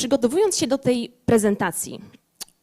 Przygotowując się do tej prezentacji,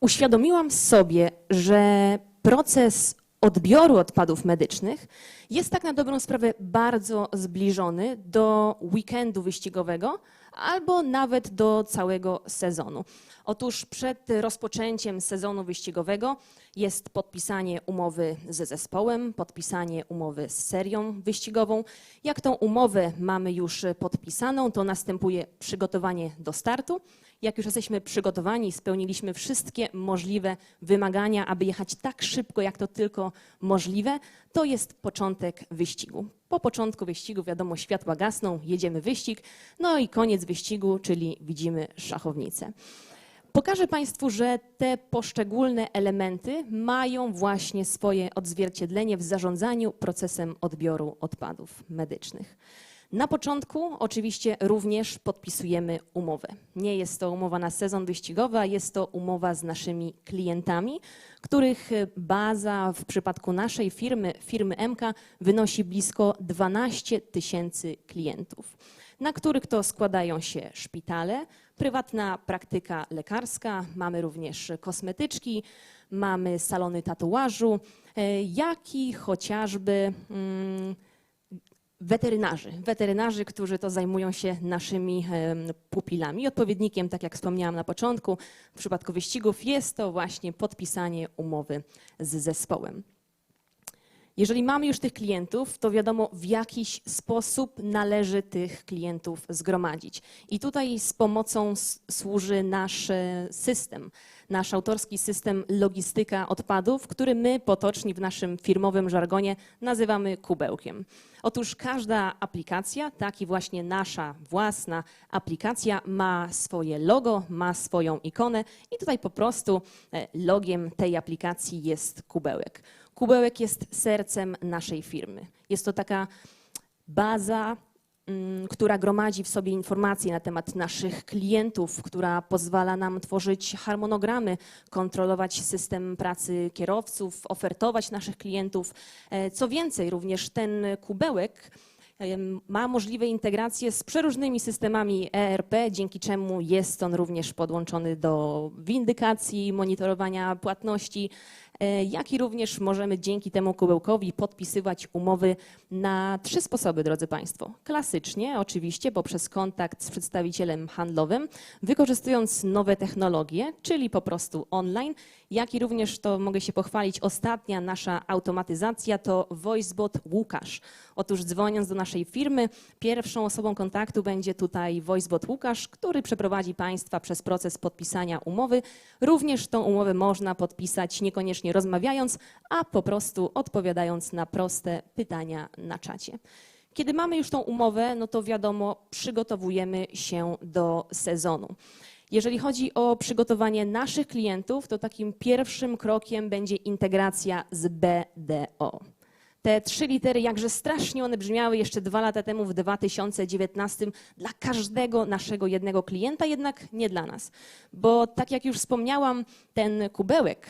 uświadomiłam sobie, że proces odbioru odpadów medycznych jest tak na dobrą sprawę bardzo zbliżony do weekendu wyścigowego albo nawet do całego sezonu. Otóż przed rozpoczęciem sezonu wyścigowego jest podpisanie umowy ze zespołem, podpisanie umowy z serią wyścigową. Jak tą umowę mamy już podpisaną, to następuje przygotowanie do startu. Jak już jesteśmy przygotowani, spełniliśmy wszystkie możliwe wymagania, aby jechać tak szybko, jak to tylko możliwe, to jest początek wyścigu. Po początku wyścigu, wiadomo, światła gasną, jedziemy wyścig, no i koniec wyścigu, czyli widzimy szachownicę. Pokażę Państwu, że te poszczególne elementy mają właśnie swoje odzwierciedlenie w zarządzaniu procesem odbioru odpadów medycznych. Na początku oczywiście również podpisujemy umowę. Nie jest to umowa na sezon wyścigowy, a jest to umowa z naszymi klientami, których baza w przypadku naszej firmy, firmy MK, wynosi blisko 12 tysięcy klientów, na których to składają się szpitale, prywatna praktyka lekarska, mamy również kosmetyczki, mamy salony tatuażu, e, jak i chociażby mm, weterynarzy, weterynarzy, którzy to zajmują się naszymi pupilami. Odpowiednikiem, tak jak wspomniałam na początku, w przypadku wyścigów jest to właśnie podpisanie umowy z zespołem. Jeżeli mamy już tych klientów, to wiadomo, w jakiś sposób należy tych klientów zgromadzić. I tutaj z pomocą służy nasz e, system, nasz autorski system logistyka odpadów, który my potocznie w naszym firmowym żargonie nazywamy kubełkiem. Otóż każda aplikacja, tak i właśnie nasza własna aplikacja ma swoje logo, ma swoją ikonę i tutaj po prostu e, logiem tej aplikacji jest kubełek. Kubełek jest sercem naszej firmy. Jest to taka baza, która gromadzi w sobie informacje na temat naszych klientów, która pozwala nam tworzyć harmonogramy, kontrolować system pracy kierowców, ofertować naszych klientów. E, Co więcej, również ten kubełek ma możliwe integracje z przeróżnymi systemami ERP, dzięki czemu jest on również podłączony do windykacji, monitorowania płatności, jak i również możemy dzięki temu kubełkowi podpisywać umowy na trzy sposoby, drodzy Państwo. Klasycznie, oczywiście, poprzez kontakt z przedstawicielem handlowym, wykorzystując nowe technologie, czyli po prostu online, jak i również to mogę się pochwalić, ostatnia nasza automatyzacja to VoiceBot Łukasz. Otóż dzwoniąc do naszej firmy, pierwszą osobą kontaktu będzie tutaj VoiceBot Łukasz, który przeprowadzi Państwa przez proces podpisania umowy. Również tą umowę można podpisać niekoniecznie rozmawiając, a po prostu odpowiadając na proste pytania na czacie. Kiedy mamy już tą umowę, no to wiadomo, przygotowujemy się do sezonu. Jeżeli chodzi o przygotowanie naszych klientów, to takim pierwszym krokiem będzie integracja z BDO. Te trzy litery, jakże strasznie one brzmiały jeszcze dwa lata temu, w 2019, dla każdego naszego jednego klienta, jednak nie dla nas. Bo tak jak już wspomniałam, ten kubełek,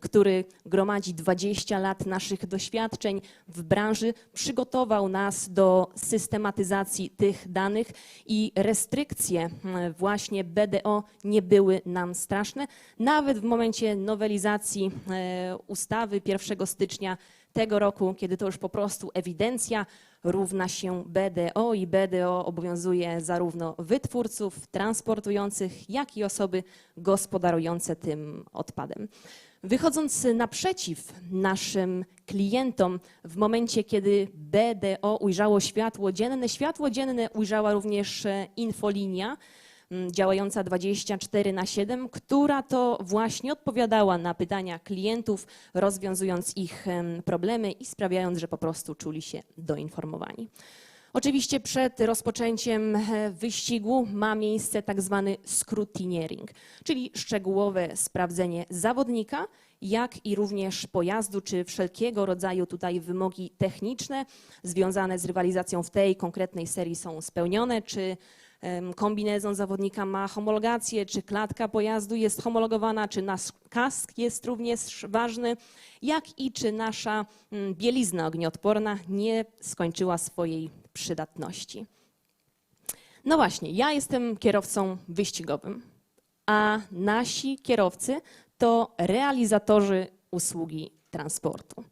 który gromadzi 20 lat naszych doświadczeń w branży, przygotował nas do systematyzacji tych danych i restrykcje mm, właśnie BDO nie były nam straszne. Nawet w momencie nowelizacji e, ustawy 1 stycznia tego roku, kiedy to już po prostu ewidencja równa się BDO i BDO obowiązuje zarówno wytwórców, transportujących, jak i osoby gospodarujące tym odpadem. Wychodząc naprzeciw naszym klientom, w momencie, kiedy BDO ujrzało światło dzienne, światło dzienne ujrzała również e, infolinia, działająca 24 na 7, która to właśnie odpowiadała na pytania klientów, rozwiązując ich em, problemy i sprawiając, że po prostu czuli się doinformowani. Oczywiście przed rozpoczęciem e, wyścigu ma miejsce tak zwany scrutineering, czyli szczegółowe sprawdzenie zawodnika, jak i również pojazdu, czy wszelkiego rodzaju tutaj wymogi techniczne związane z rywalizacją w tej konkretnej serii są spełnione, czy kombinezon zawodnika ma homologację, czy klatka pojazdu jest homologowana, czy nasz kask jest również ważny, jak i czy nasza mm, bielizna ognioodporna nie skończyła swojej przydatności. No właśnie, ja jestem kierowcą wyścigowym. a nasi kierowcy to realizatorzy usługi transportu.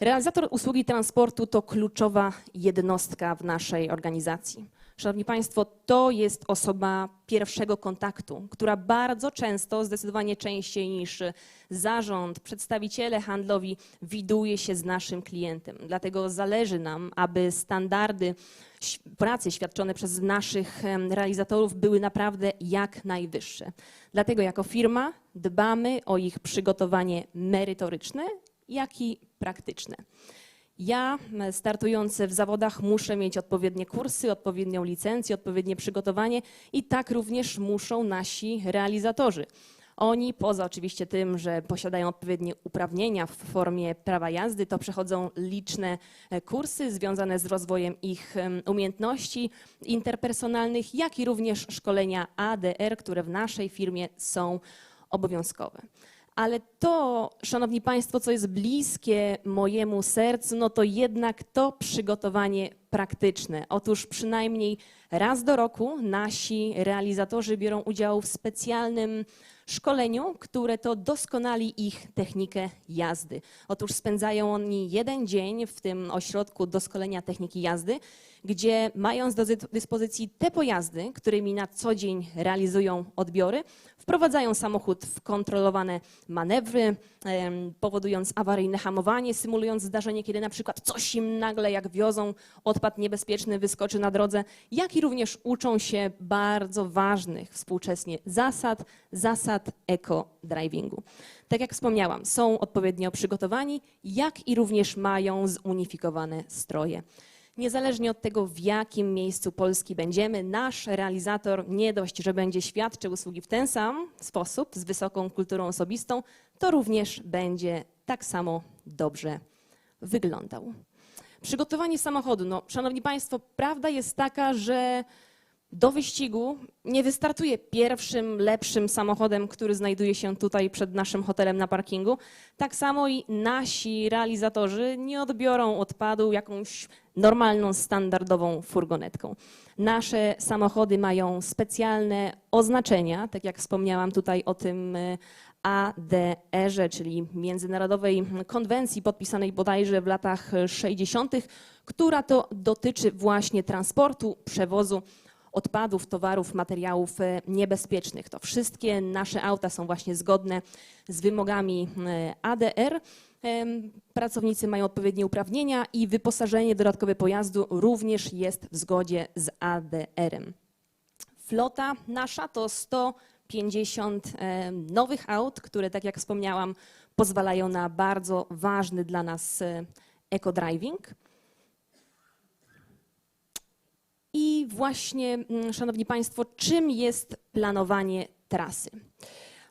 Realizator usługi transportu to kluczowa jednostka w naszej organizacji. Szanowni Państwo, to jest osoba pierwszego kontaktu, która bardzo często, zdecydowanie częściej niż zarząd, przedstawiciele handlowi, widuje się z naszym klientem. Dlatego zależy nam, aby standardy pracy świadczone przez naszych realizatorów były naprawdę jak najwyższe. Dlatego jako firma dbamy o ich przygotowanie merytoryczne, jak i praktyczne. Ja, m, startując w zawodach, muszę mieć odpowiednie kursy, odpowiednią licencję, odpowiednie przygotowanie i tak również muszą nasi realizatorzy. Oni, poza oczywiście tym, że posiadają odpowiednie uprawnienia w formie prawa jazdy, to przechodzą liczne e, kursy związane z rozwojem ich umiejętności interpersonalnych, jak i również szkolenia ADR, które w naszej firmie są obowiązkowe. Ale to, szanowni państwo, co jest bliskie mojemu sercu, no to jednak to przygotowanie praktyczne. Otóż przynajmniej raz do roku nasi realizatorzy biorą udział w specjalnym szkoleniu, które to doskonali ich technikę jazdy. Otóż spędzają oni jeden dzień w tym ośrodku doskonalenia techniki jazdy, gdzie mając do zy- dyspozycji te pojazdy, którymi na co dzień realizują odbiory, wprowadzają samochód w kontrolowane manewry, powodując awaryjne hamowanie, symulując zdarzenie, kiedy na przykład coś im nagle, jak wiozą odpad niebezpieczny, wyskoczy na drodze, jak i również uczą się bardzo ważnych współczesnie zasad, zasad eko-drivingu. Tak jak wspomniałam, są odpowiednio przygotowani, jak i również mają zunifikowane stroje. Niezależnie od tego, w jakim miejscu Polski będziemy, nasz realizator nie dość, że będzie świadczył usługi w ten sam sposób, z wysoką kulturą osobistą, to również będzie tak samo dobrze wyglądał. Przygotowanie samochodu. No, szanowni Państwo, prawda jest taka, że do wyścigu nie wystartuje pierwszym, lepszym samochodem, który znajduje się tutaj przed naszym hotelem na parkingu. Tak samo i nasi realizatorzy nie odbiorą odpadu jakąś normalną, standardową furgonetką. Nasze samochody mają specjalne oznaczenia, tak jak wspomniałam tutaj o tym e, ADR-ze, czyli Międzynarodowej Konwencji podpisanej bodajże w latach 60., która to dotyczy właśnie transportu, przewozu odpadów, towarów, materiałów e, niebezpiecznych. To wszystkie nasze auta są właśnie zgodne z wymogami e, ADR. Pracownicy mają odpowiednie uprawnienia i wyposażenie dodatkowe pojazdu również jest w zgodzie z ADR-em. Flota nasza to 100 50 nowych aut, które, tak jak wspomniałam, pozwalają na bardzo ważny dla nas e, eco-driving. I właśnie, mm, Szanowni Państwo, czym jest planowanie trasy?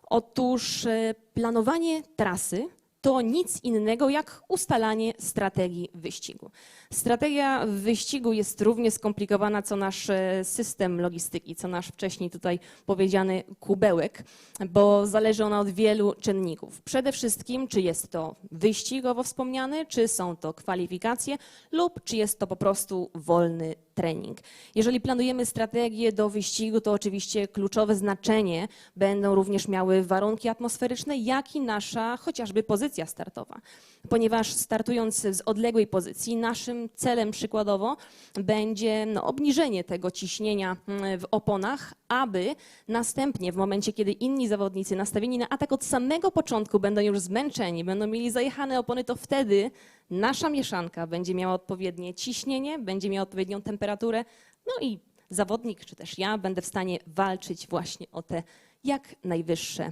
Otóż e, planowanie trasy to nic innego jak ustalanie strategii wyścigu. Strategia wyścigu jest równie skomplikowana co nasz e, system logistyki, co nasz wcześniej tutaj powiedziany kubełek, bo zależy ona od wielu czynników. Przede wszystkim, czy jest to wyścigowo wspomniany, czy są to kwalifikacje lub czy jest to po prostu wolny trening. Jeżeli planujemy strategię do wyścigu, to oczywiście kluczowe znaczenie będą również miały warunki atmosferyczne, jak i nasza chociażby pozycja startowa. Ponieważ startując z odległej pozycji, naszym celem przykładowo będzie no, obniżenie tego ciśnienia mm, w oponach, aby następnie w momencie, kiedy inni zawodnicy nastawieni na atak od samego początku będą już zmęczeni, będą mieli zajechane opony, to wtedy nasza mieszanka będzie miała odpowiednie ciśnienie, będzie miała odpowiednią temperaturę, no i zawodnik, czy też ja będę w stanie walczyć właśnie o te jak najwyższe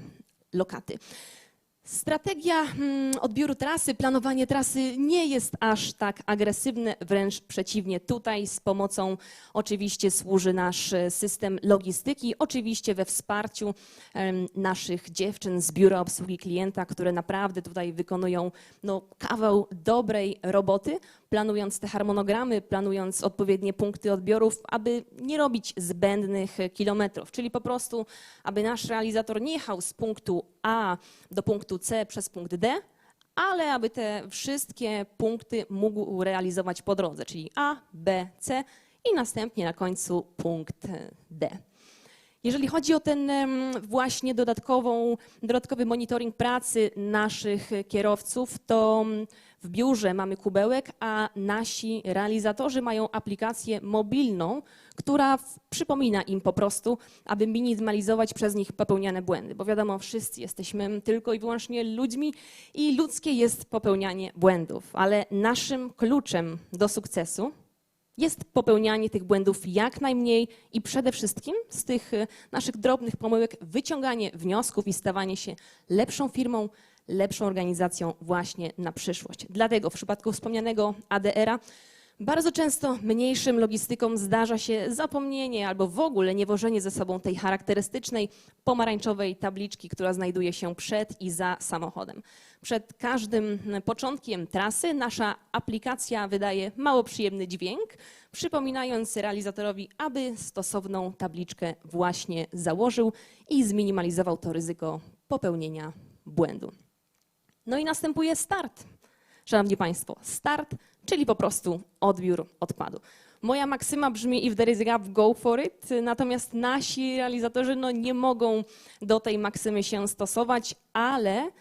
lokaty. Strategia mm, odbioru trasy, planowanie trasy nie jest aż tak agresywne, wręcz przeciwnie. Tutaj z pomocą oczywiście służy nasz e, system logistyki, oczywiście we wsparciu naszych dziewczyn z biura obsługi klienta, które naprawdę tutaj wykonują no, kawał dobrej roboty, planując te harmonogramy, planując odpowiednie punkty odbiorów, aby nie robić zbędnych kilometrów, czyli po prostu, aby nasz realizator nie jechał z punktu A do punktu C przez punkt D, ale aby te wszystkie punkty mógł realizować po drodze, czyli A, B, C i następnie na końcu punkt D. Jeżeli chodzi o ten właśnie dodatkową, dodatkowy monitoring pracy naszych kierowców, to w biurze mamy kubełek, a nasi realizatorzy mają aplikację mobilną, która przypomina im po prostu, aby minimalizować przez nich popełniane błędy. Bo wiadomo, wszyscy jesteśmy tylko i wyłącznie ludźmi i ludzkie jest popełnianie błędów, ale naszym kluczem do sukcesu jest popełnianie tych błędów jak najmniej i przede wszystkim z tych e, naszych drobnych pomyłek wyciąganie wniosków i stawanie się lepszą firmą, lepszą organizacją właśnie na przyszłość. Dlatego w przypadku wspomnianego ADR-a bardzo często mniejszym logistykom zdarza się zapomnienie albo w ogóle niewożenie ze sobą tej charakterystycznej pomarańczowej tabliczki, która znajduje się przed i za samochodem. Przed każdym początkiem trasy nasza aplikacja wydaje mało przyjemny dźwięk, przypominając realizatorowi, aby stosowną tabliczkę właśnie założył i zminimalizował to ryzyko popełnienia błędu. No i następuje start. Szanowni Państwo, start, czyli po prostu odbiór odpadu. Moja maksyma brzmi if there is a gap, go for it, natomiast nasi realizatorzy no, nie mogą do tej maksymy się stosować, ale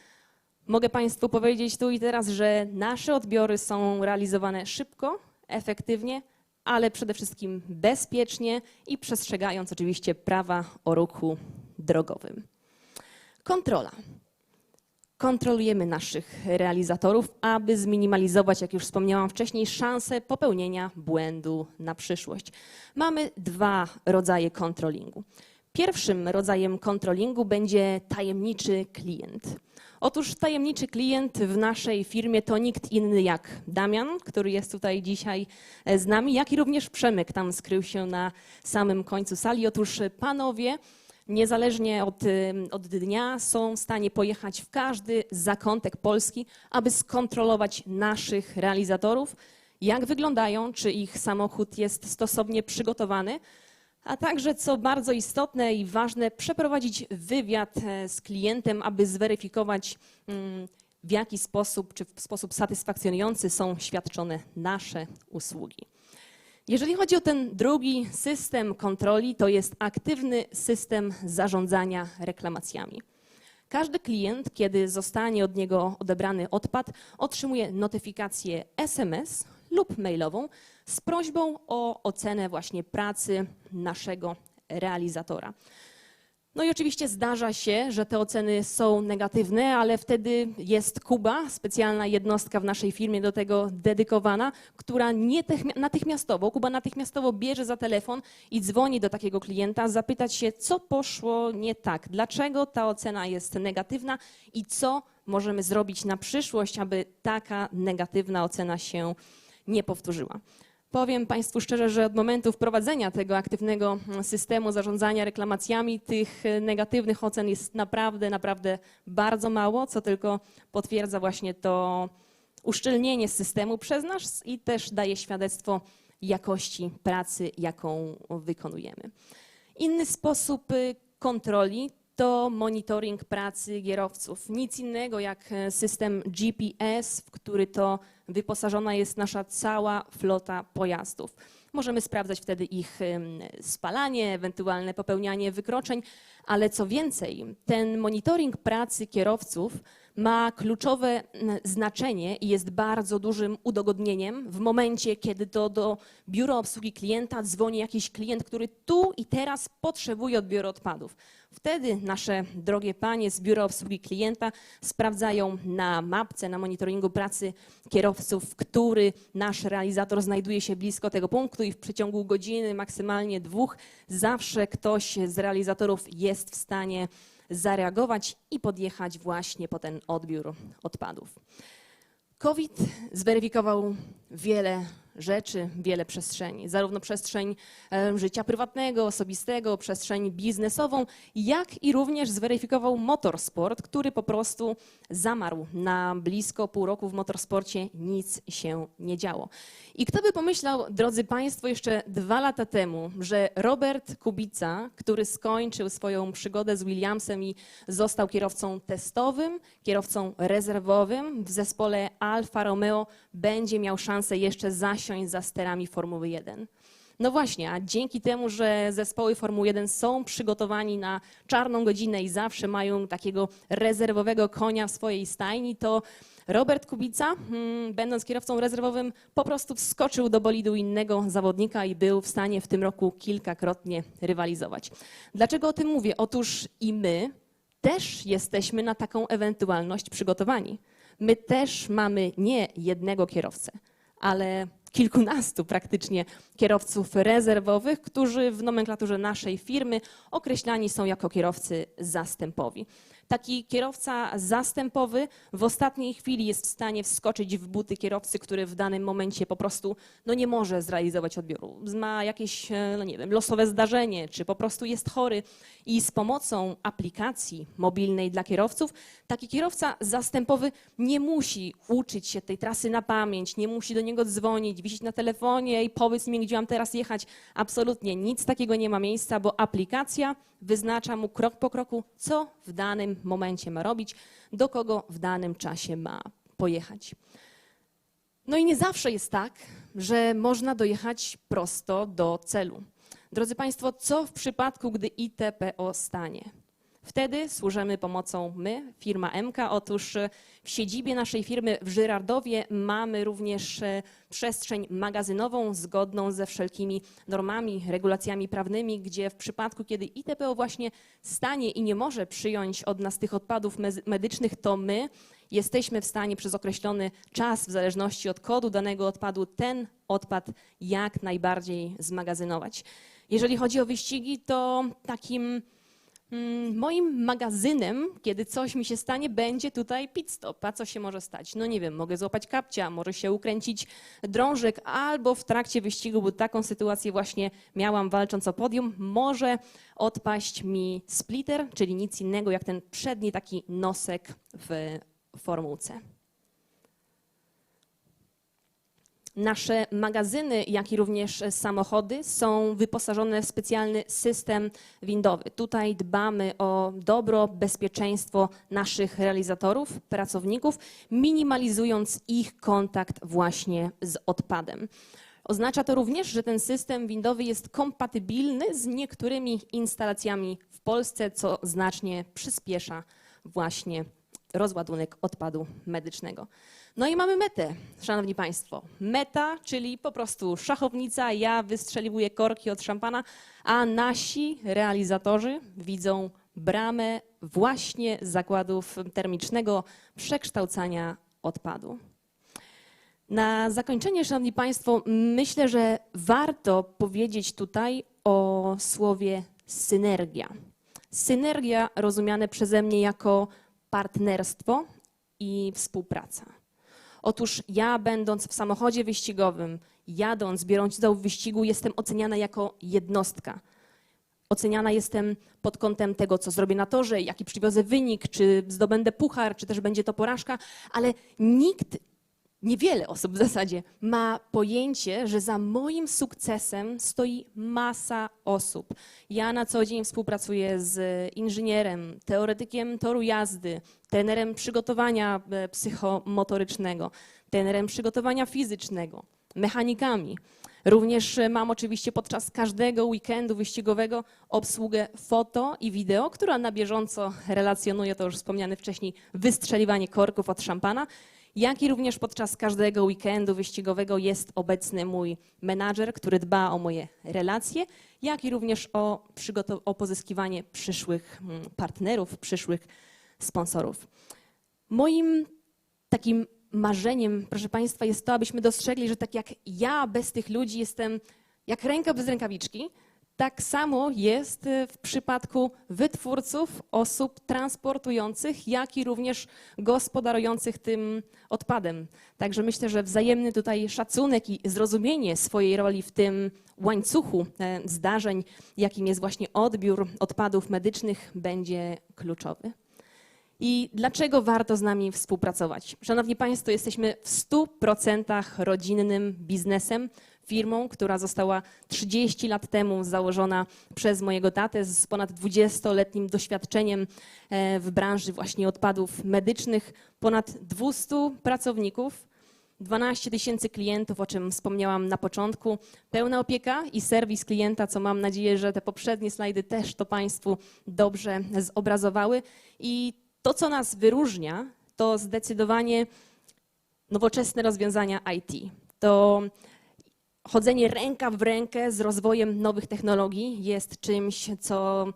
mogę Państwu powiedzieć tu i teraz, że nasze odbiory są realizowane szybko, efektywnie, ale przede wszystkim bezpiecznie i przestrzegając oczywiście prawa o ruchu drogowym. Kontrola kontrolujemy naszych realizatorów, aby zminimalizować, jak już wspomniałam wcześniej, szanse popełnienia błędu na przyszłość. Mamy dwa rodzaje kontrolingu. Pierwszym rodzajem kontrolingu będzie tajemniczy klient. Otóż tajemniczy klient w naszej firmie to nikt inny jak Damian, który jest tutaj dzisiaj z nami, jak i również Przemek, tam skrył się na samym końcu sali. Otóż panowie niezależnie od, od dnia są w stanie pojechać w każdy zakątek Polski, aby skontrolować naszych realizatorów, jak wyglądają, czy ich samochód jest stosownie przygotowany, a także, co bardzo istotne i ważne, przeprowadzić wywiad e, z klientem, aby zweryfikować, mm, w jaki sposób, czy w sposób satysfakcjonujący są świadczone nasze usługi. Jeżeli chodzi o ten drugi system kontroli, to jest aktywny system zarządzania reklamacjami. Każdy klient, kiedy zostanie od niego odebrany odpad, otrzymuje notyfikację SMS lub mailową z prośbą o ocenę właśnie pracy naszego realizatora. No i oczywiście zdarza się, że te oceny są negatywne, ale wtedy jest Kuba, specjalna jednostka w naszej firmie do tego dedykowana, która nie natychmiastowo, Kuba natychmiastowo bierze za telefon i dzwoni do takiego klienta, zapytać się, co poszło nie tak, dlaczego ta ocena jest negatywna i co możemy zrobić na przyszłość, aby taka negatywna ocena się nie powtórzyła. Powiem Państwu szczerze, że od momentu wprowadzenia tego aktywnego mm, systemu zarządzania reklamacjami tych e, negatywnych ocen jest naprawdę, naprawdę bardzo mało, co tylko potwierdza właśnie to uszczelnienie systemu przez nas i też daje świadectwo jakości pracy, jaką wykonujemy. Inny sposób y, kontroli to monitoring pracy kierowców. Nic innego jak e, system GPS, w który to wyposażona jest nasza cała flota pojazdów. Możemy sprawdzać wtedy ich spalanie, ewentualne popełnianie wykroczeń, ale co więcej, ten monitoring pracy kierowców ma kluczowe mm, znaczenie i jest bardzo dużym udogodnieniem w momencie, kiedy to do biura obsługi klienta dzwoni jakiś klient, który tu i teraz potrzebuje odbioru odpadów. Wtedy nasze drogie panie z biura obsługi klienta sprawdzają na mapce, na monitoringu pracy kierowców, który nasz realizator znajduje się blisko tego punktu i w przeciągu godziny, maksymalnie dwóch, zawsze ktoś z realizatorów jest w stanie zareagować i podjechać właśnie po ten odbiór odpadów. COVID zweryfikował wiele rzeczy, wiele przestrzeni, zarówno przestrzeń e, życia prywatnego, osobistego, przestrzeń biznesową, jak i również zweryfikował motorsport, który po prostu zamarł na blisko pół roku w motorsporcie, nic się nie działo. I kto by pomyślał, drodzy Państwo, jeszcze dwa lata temu, że Robert Kubica, który skończył swoją przygodę z Williamsem i został kierowcą testowym, kierowcą rezerwowym w zespole Alfa Romeo, będzie miał szansę jeszcze za sterami Formuły 1. No właśnie, a dzięki temu, że zespoły Formuły 1 są przygotowani na czarną godzinę i zawsze mają takiego rezerwowego konia w swojej stajni, to Robert Kubica, hmm, będąc kierowcą rezerwowym, po prostu wskoczył do bolidu innego zawodnika i był w stanie w tym roku kilkakrotnie rywalizować. Dlaczego o tym mówię? Otóż i my też jesteśmy na taką ewentualność przygotowani. My też mamy nie jednego kierowcę, ale kilkunastu praktycznie kierowców rezerwowych, którzy w nomenklaturze naszej firmy określani są jako kierowcy zastępowi. Taki kierowca zastępowy w ostatniej chwili jest w stanie wskoczyć w buty kierowcy, który w danym momencie po prostu no, nie może zrealizować odbioru. Ma jakieś, e, no nie wiem, losowe zdarzenie, czy po prostu jest chory i z pomocą aplikacji mobilnej dla kierowców taki kierowca zastępowy nie musi uczyć się tej trasy na pamięć, nie musi do niego dzwonić, wisieć na telefonie i powiedz mi, gdzie mam teraz jechać. Absolutnie nic takiego nie ma miejsca, bo aplikacja wyznacza mu krok po kroku, co w danym momencie ma robić, do kogo w danym czasie ma pojechać. No i nie zawsze jest tak, że można dojechać prosto do celu. Drodzy Państwo, co w przypadku, gdy ITPO stanie? Wtedy służymy pomocą my, firma MK. Otóż e, w siedzibie naszej firmy w Żyrardowie mamy również e, przestrzeń magazynową zgodną ze wszelkimi normami, regulacjami prawnymi, gdzie w przypadku, kiedy ITPO właśnie stanie i nie może przyjąć od nas tych odpadów medycznych, to my jesteśmy w stanie przez określony czas, w zależności od kodu danego odpadu, ten odpad jak najbardziej zmagazynować. Jeżeli chodzi o wyścigi, to takim moim magazynem, kiedy coś mi się stanie, będzie tutaj pit stop. A co się może stać? No nie wiem, mogę złapać kapcia, może się ukręcić drążek, albo w trakcie wyścigu, bo taką sytuację właśnie miałam walcząc o podium, może odpaść mi splitter, czyli nic innego jak ten przedni taki nosek w formułce. Nasze magazyny, jak i również samochody są wyposażone w specjalny system windowy. Tutaj dbamy o dobro, bezpieczeństwo naszych realizatorów, pracowników, minimalizując ich kontakt właśnie z odpadem. Oznacza to również, że ten system windowy jest kompatybilny z niektórymi instalacjami w Polsce, co znacznie przyspiesza właśnie rozładunek odpadu medycznego. No i mamy metę, szanowni państwo. Meta, czyli po prostu szachownica, ja wystrzeliwuję korki od szampana, a nasi realizatorzy widzą bramę właśnie zakładów termicznego przekształcania odpadu. Na zakończenie, szanowni państwo, myślę, że warto powiedzieć tutaj o słowie synergia. Synergia rozumiane przeze mnie jako partnerstwo i współpraca. Otóż ja, będąc w samochodzie wyścigowym, jadąc, biorąc udział w wyścigu, jestem oceniana jako jednostka. Oceniana jestem pod kątem tego, co zrobię na torze, jaki przywiozę wynik, czy zdobędę puchar, czy też będzie to porażka, ale nikt niewiele osób w zasadzie ma pojęcie, że za moim sukcesem stoi masa osób. Ja na co dzień współpracuję z inżynierem, teoretykiem toru jazdy, trenerem przygotowania e, psychomotorycznego, trenerem przygotowania fizycznego, mechanikami. Również mam oczywiście podczas każdego weekendu wyścigowego obsługę foto i wideo, która na bieżąco relacjonuje to już wspomniane wcześniej wystrzeliwanie korków od szampana jak i również podczas każdego weekendu wyścigowego jest obecny mój menadżer, który dba o moje relacje, jak i również o, o pozyskiwanie przyszłych mm, partnerów, przyszłych sponsorów. Moim takim marzeniem, proszę Państwa, jest to, abyśmy dostrzegli, że tak jak ja bez tych ludzi jestem jak ręka bez rękawiczki, tak samo jest y, w przypadku wytwórców, osób transportujących, jak i również gospodarujących tym odpadem. Także myślę, że wzajemny tutaj szacunek i zrozumienie swojej roli w tym łańcuchu e, zdarzeń, jakim jest właśnie odbiór odpadów medycznych, będzie kluczowy. I dlaczego warto z nami współpracować? Szanowni Państwo, jesteśmy w 100% rodzinnym biznesem, firmą, która została 30 lat temu założona przez mojego tatę z ponad 20-letnim doświadczeniem e, w branży właśnie odpadów medycznych, ponad 200 pracowników. 12 tysięcy klientów, o czym wspomniałam na początku, pełna opieka i serwis klienta, co mam nadzieję, że te poprzednie slajdy też to Państwu dobrze zobrazowały. I to, co nas wyróżnia, to zdecydowanie nowoczesne rozwiązania IT. To chodzenie ręka w rękę z rozwojem nowych technologii jest czymś, co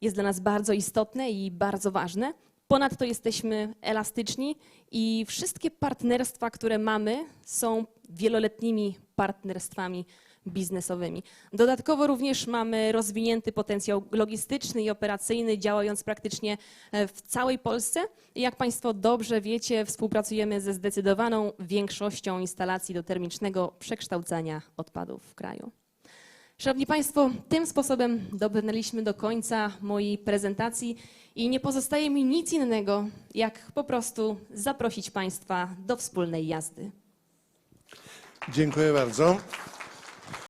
jest dla nas bardzo istotne i bardzo ważne. Ponadto jesteśmy elastyczni i wszystkie partnerstwa, które mamy, są wieloletnimi partnerstwami biznesowymi. Dodatkowo również mamy rozwinięty potencjał logistyczny i operacyjny, działając praktycznie e, w całej Polsce. Jak Państwo dobrze wiecie, współpracujemy ze zdecydowaną większością instalacji do termicznego przekształcania odpadów w kraju. Szanowni Państwo, tym sposobem dobrnęliśmy do końca mojej prezentacji i nie pozostaje mi nic innego, jak po prostu zaprosić Państwa do wspólnej jazdy. Dziękuję bardzo.